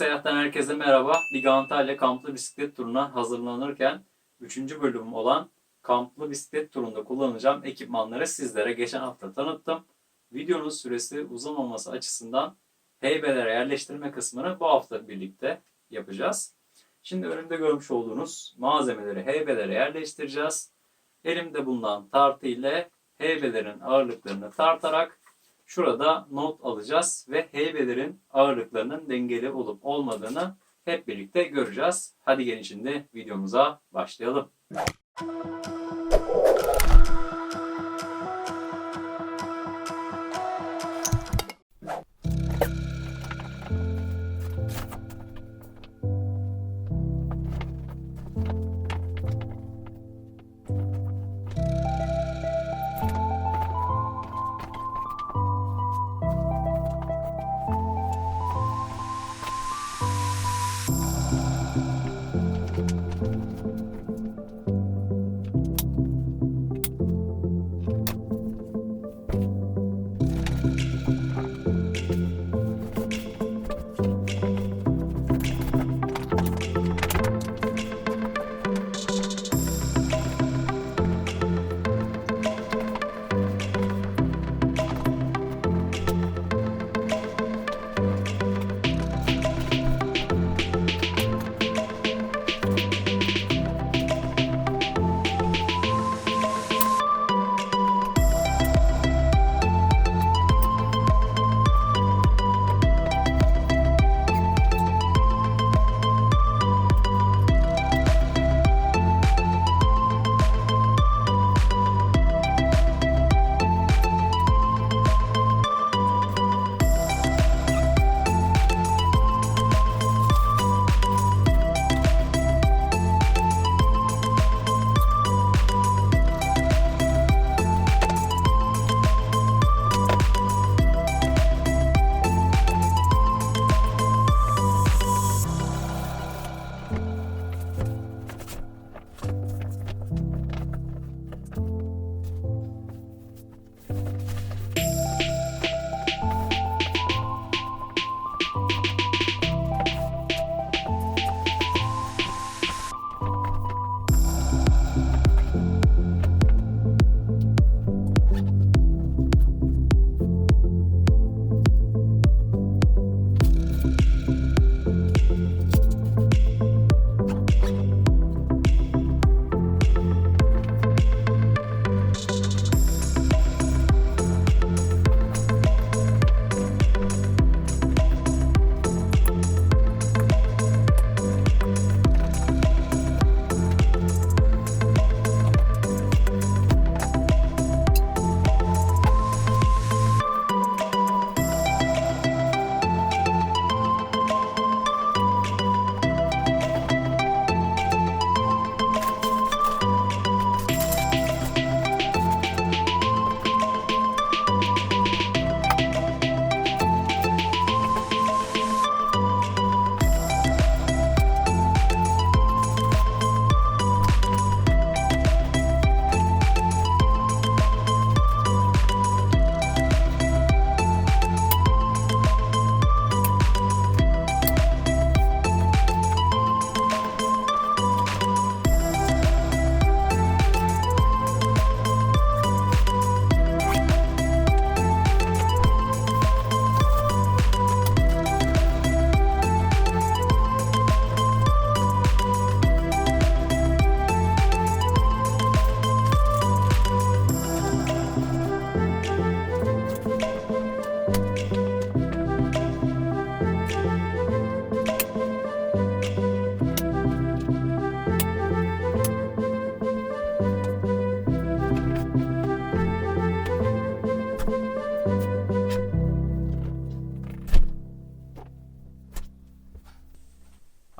Seyahat'ten herkese merhaba. Bir Antalya kamplı bisiklet turuna hazırlanırken 3. bölümüm olan kamplı bisiklet turunda kullanacağım ekipmanları sizlere geçen hafta tanıttım. Videonun süresi uzamaması açısından heybelere yerleştirme kısmını bu hafta birlikte yapacağız. Şimdi önümde görmüş olduğunuz malzemeleri heybelere yerleştireceğiz. Elimde bulunan tartı ile heybelerin ağırlıklarını tartarak Şurada not alacağız ve heybelerin ağırlıklarının dengeli olup olmadığını hep birlikte göreceğiz. Hadi gelin şimdi videomuza başlayalım.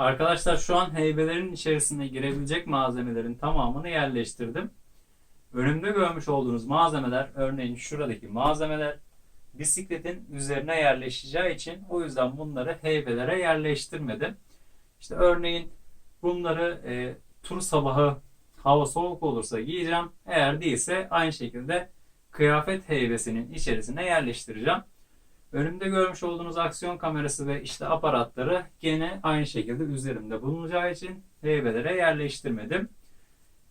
Arkadaşlar şu an heybelerin içerisine girebilecek malzemelerin tamamını yerleştirdim. Önümde görmüş olduğunuz malzemeler örneğin şuradaki malzemeler bisikletin üzerine yerleşeceği için o yüzden bunları heybelere yerleştirmedim. İşte örneğin bunları e, tur sabahı hava soğuk olursa giyeceğim. Eğer değilse aynı şekilde kıyafet heybesinin içerisine yerleştireceğim. Önümde görmüş olduğunuz aksiyon kamerası ve işte aparatları gene aynı şekilde üzerimde bulunacağı için heybelere yerleştirmedim.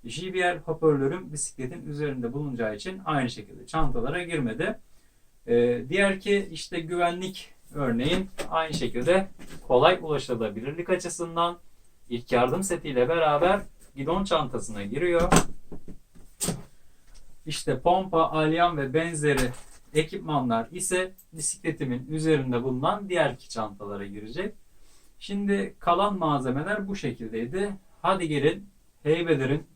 JBL hoparlörüm bisikletin üzerinde bulunacağı için aynı şekilde çantalara girmedi. Ee, diğer ki işte güvenlik örneğin aynı şekilde kolay ulaşılabilirlik açısından ilk yardım setiyle beraber gidon çantasına giriyor. İşte pompa, alyan ve benzeri ekipmanlar ise bisikletimin üzerinde bulunan diğer iki çantalara girecek. Şimdi kalan malzemeler bu şekildeydi. Hadi gelin heybelerin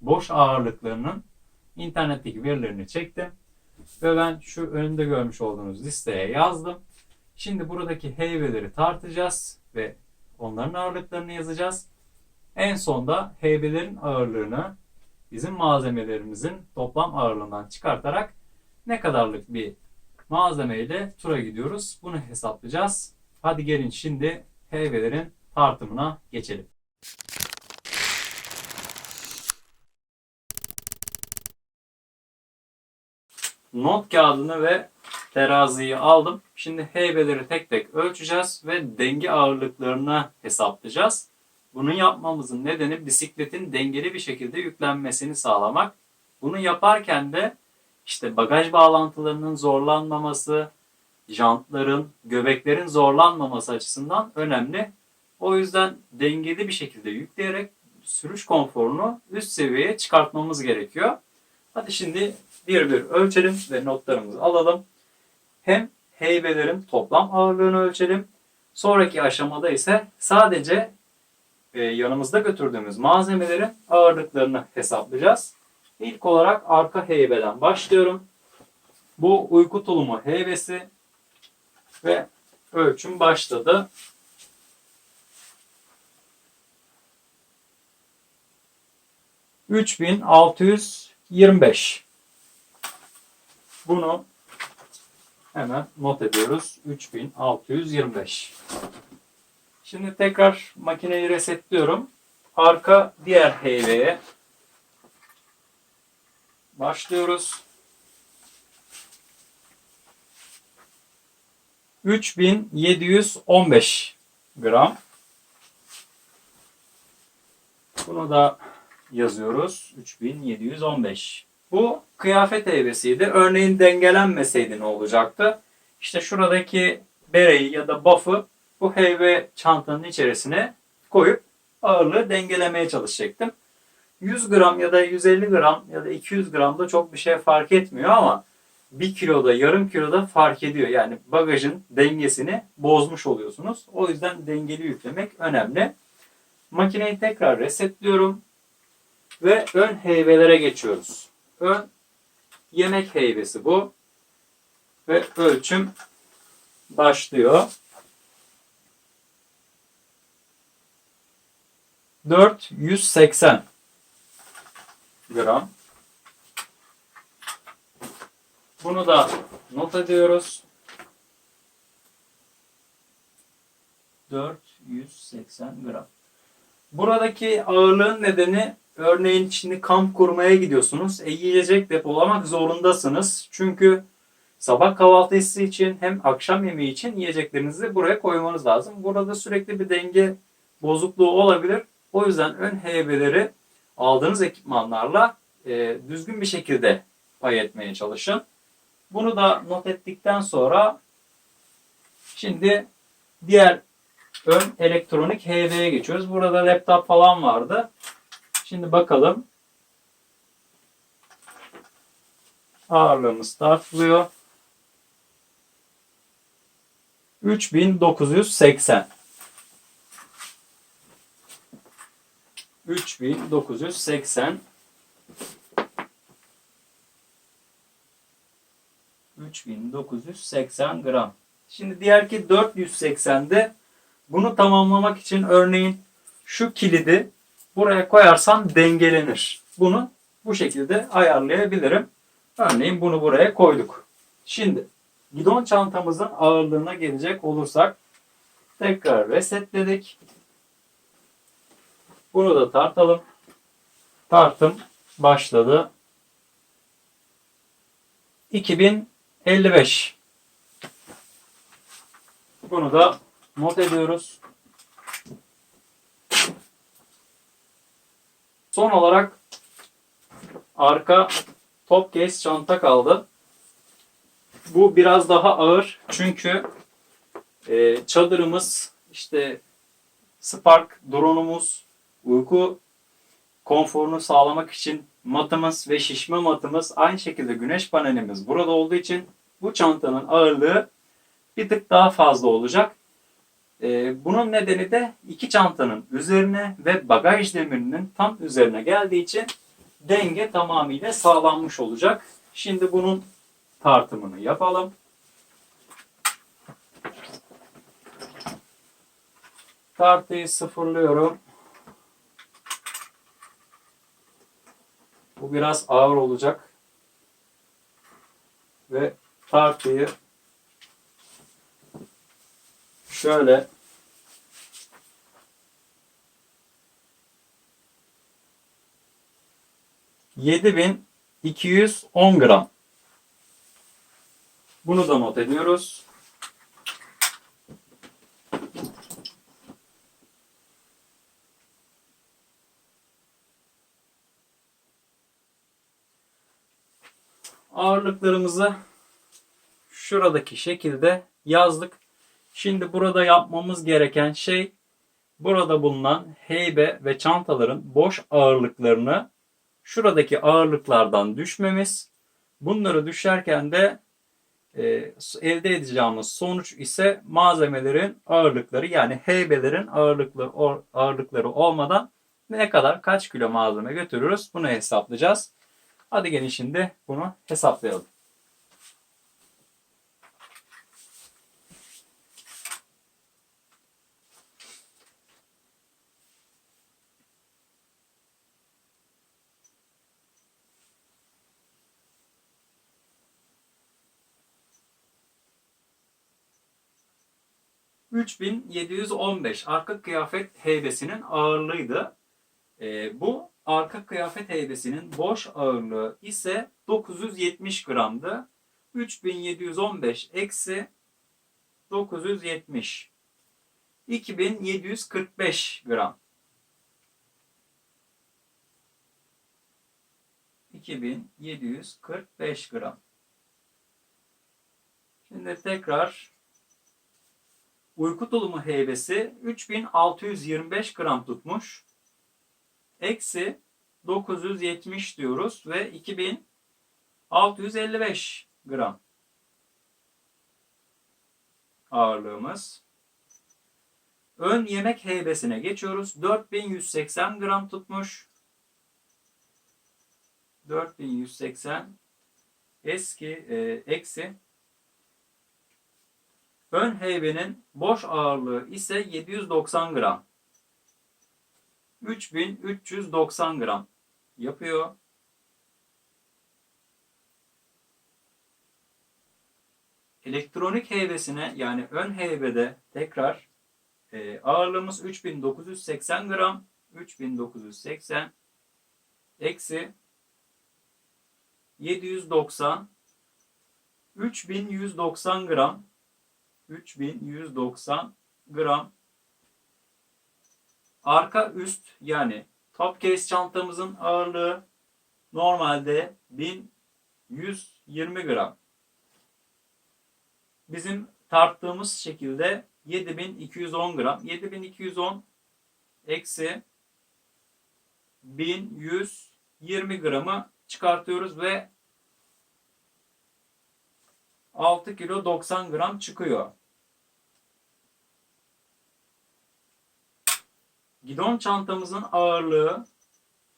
boş ağırlıklarının internetteki verilerini çektim. Ve ben şu önünde görmüş olduğunuz listeye yazdım. Şimdi buradaki heybeleri tartacağız ve onların ağırlıklarını yazacağız. En sonda heybelerin ağırlığını bizim malzemelerimizin toplam ağırlığından çıkartarak ne kadarlık bir malzemeyle tura gidiyoruz bunu hesaplayacağız. Hadi gelin şimdi heybelerin tartımına geçelim. Not kağıdını ve teraziyi aldım. Şimdi heybeleri tek tek ölçeceğiz ve denge ağırlıklarını hesaplayacağız. Bunu yapmamızın nedeni bisikletin dengeli bir şekilde yüklenmesini sağlamak. Bunu yaparken de işte bagaj bağlantılarının zorlanmaması, jantların, göbeklerin zorlanmaması açısından önemli. O yüzden dengeli bir şekilde yükleyerek sürüş konforunu üst seviyeye çıkartmamız gerekiyor. Hadi şimdi bir bir ölçelim ve notlarımızı alalım. Hem heybelerin toplam ağırlığını ölçelim. Sonraki aşamada ise sadece e, yanımızda götürdüğümüz malzemelerin ağırlıklarını hesaplayacağız. İlk olarak arka heybeden başlıyorum. Bu uyku tulumu heybesi ve ölçüm başladı. Üç bin altı yüz yirmi beş. Bunu hemen not ediyoruz. 3625. Şimdi tekrar makineyi resetliyorum. Arka diğer heybeye başlıyoruz. 3715 gram. Bunu da yazıyoruz. 3715. Bu kıyafet heybesiydi. Örneğin dengelenmeseydi ne olacaktı? İşte şuradaki bereyi ya da buff'ı bu heybe çantanın içerisine koyup ağırlığı dengelemeye çalışacaktım. 100 gram ya da 150 gram ya da 200 gram da çok bir şey fark etmiyor ama 1 kiloda yarım kiloda fark ediyor. Yani bagajın dengesini bozmuş oluyorsunuz. O yüzden dengeli yüklemek önemli. Makineyi tekrar resetliyorum ve ön heybelere geçiyoruz. Ön yemek heybesi bu. Ve ölçüm başlıyor. 480 gram. Bunu da not ediyoruz. 480 gram. Buradaki ağırlığın nedeni örneğin şimdi kamp kurmaya gidiyorsunuz. E, yiyecek depolamak zorundasınız. Çünkü sabah kahvaltısı için hem akşam yemeği için yiyeceklerinizi buraya koymanız lazım. Burada sürekli bir denge bozukluğu olabilir. O yüzden ön heybeleri aldığınız ekipmanlarla e, düzgün bir şekilde pay etmeye çalışın. Bunu da not ettikten sonra şimdi diğer ön elektronik HV'ye geçiyoruz. Burada laptop falan vardı. Şimdi bakalım. Ağırlığımız tartılıyor. 3980 3980 3980 gram. Şimdi diğer ki 480'de bunu tamamlamak için örneğin şu kilidi buraya koyarsam dengelenir. Bunu bu şekilde ayarlayabilirim. Örneğin bunu buraya koyduk. Şimdi gidon çantamızın ağırlığına gelecek olursak tekrar resetledik. Bunu da tartalım. Tartım başladı. 2055 Bunu da not ediyoruz. Son olarak arka top case çanta kaldı. Bu biraz daha ağır çünkü e, çadırımız işte Spark drone'umuz uyku konforunu sağlamak için matımız ve şişme matımız aynı şekilde güneş panelimiz burada olduğu için bu çantanın ağırlığı bir tık daha fazla olacak. Ee, bunun nedeni de iki çantanın üzerine ve bagaj demirinin tam üzerine geldiği için denge tamamıyla sağlanmış olacak. Şimdi bunun tartımını yapalım. Tartıyı sıfırlıyorum. Bu biraz ağır olacak. Ve tartıyı şöyle yedi bin iki yüz on gram. Bunu da not ediyoruz. Ağırlıklarımızı şuradaki şekilde yazdık. Şimdi burada yapmamız gereken şey burada bulunan heybe ve çantaların boş ağırlıklarını şuradaki ağırlıklardan düşmemiz. Bunları düşerken de e, elde edeceğimiz sonuç ise malzemelerin ağırlıkları yani heybelerin ağırlıkları, ağırlıkları olmadan ne kadar kaç kilo malzeme götürürüz bunu hesaplayacağız. Hadi gelin şimdi bunu hesaplayalım. 3715 arka kıyafet heybesinin ağırlığıydı. E, bu arka kıyafet heybesinin boş ağırlığı ise 970 gramdı. 3715 eksi 970 2745 gram. 2745 gram. Şimdi tekrar Uyku tulumu heybesi 3625 gram tutmuş. Eksi 970 diyoruz ve 2655 gram ağırlığımız. Ön yemek heybesine geçiyoruz. 4180 gram tutmuş. 4180 eski e, eksi Ön heybenin boş ağırlığı ise 790 gram. 3390 gram yapıyor. Elektronik heybesine yani ön heybede tekrar e, ağırlığımız 3980 gram. 3980 eksi 790 3190 gram 3190 gram. Arka üst yani top case çantamızın ağırlığı normalde 1120 gram. Bizim tarttığımız şekilde 7210 gram. 7210 eksi 1120 gramı çıkartıyoruz ve 6 kilo 90 gram çıkıyor. Gidon çantamızın ağırlığı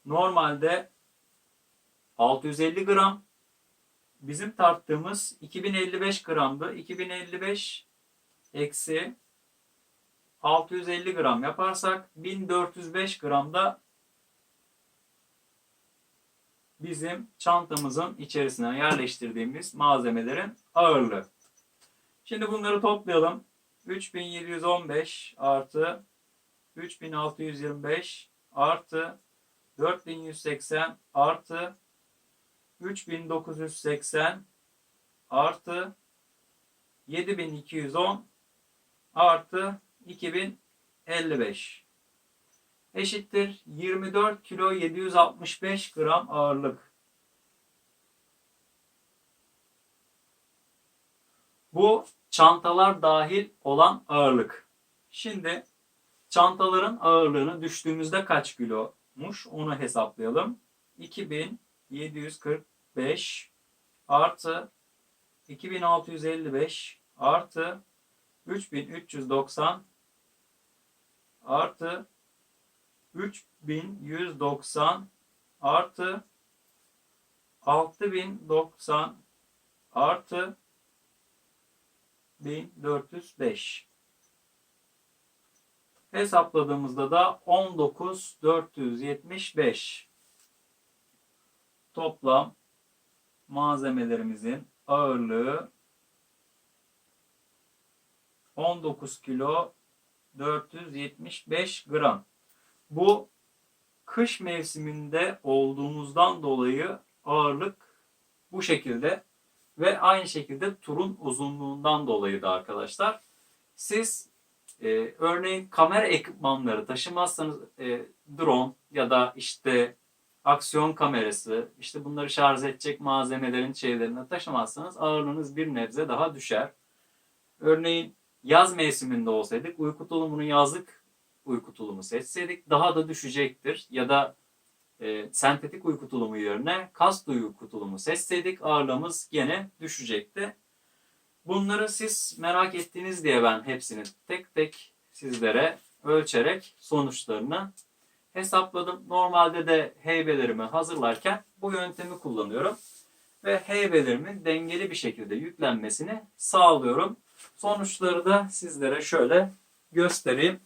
normalde 650 gram. Bizim tarttığımız 2055 gramdı. 2055 eksi 650 gram yaparsak 1405 gramda bizim çantamızın içerisine yerleştirdiğimiz malzemelerin ağırlığı. Şimdi bunları toplayalım. 3715 artı 3625 artı 4180 artı 3980 artı 7210 artı 2055 eşittir 24 kilo 765 gram ağırlık. Bu çantalar dahil olan ağırlık. Şimdi çantaların ağırlığını düştüğümüzde kaç kilomuş onu hesaplayalım. 2745 artı 2655 artı 3390 artı 3190 artı 6090 artı 1405 hesapladığımızda da 19475 toplam malzemelerimizin ağırlığı 19 kilo 475 gram. Bu kış mevsiminde olduğumuzdan dolayı ağırlık bu şekilde ve aynı şekilde turun uzunluğundan dolayı da arkadaşlar. Siz e, örneğin kamera ekipmanları taşımazsanız e, drone ya da işte aksiyon kamerası, işte bunları şarj edecek malzemelerin şeylerini taşımazsanız ağırlığınız bir nebze daha düşer. Örneğin yaz mevsiminde olsaydık uyku tulumunu yazlık uyku tulumu seçseydik daha da düşecektir. Ya da e, sentetik uyku tulumu yerine kast uyku tulumu seçseydik ağırlığımız gene düşecekti. Bunları siz merak ettiğiniz diye ben hepsini tek tek sizlere ölçerek sonuçlarını hesapladım. Normalde de heybelerimi hazırlarken bu yöntemi kullanıyorum. Ve heybelerimin dengeli bir şekilde yüklenmesini sağlıyorum. Sonuçları da sizlere şöyle göstereyim.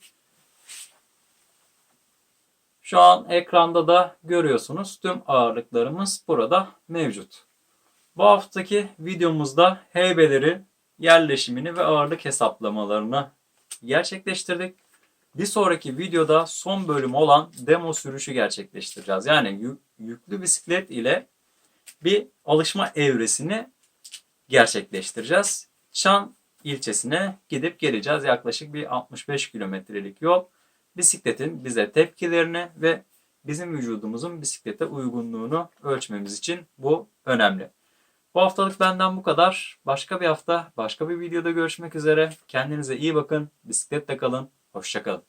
Şu an ekranda da görüyorsunuz tüm ağırlıklarımız burada mevcut. Bu haftaki videomuzda heybeleri yerleşimini ve ağırlık hesaplamalarını gerçekleştirdik. Bir sonraki videoda son bölüm olan demo sürüşü gerçekleştireceğiz. Yani yük- yüklü bisiklet ile bir alışma evresini gerçekleştireceğiz. Çan ilçesine gidip geleceğiz. Yaklaşık bir 65 kilometrelik yol. Bisikletin bize tepkilerini ve bizim vücudumuzun bisiklete uygunluğunu ölçmemiz için bu önemli. Bu haftalık benden bu kadar. Başka bir hafta, başka bir videoda görüşmek üzere. Kendinize iyi bakın. Bisikletle kalın. Hoşçakalın.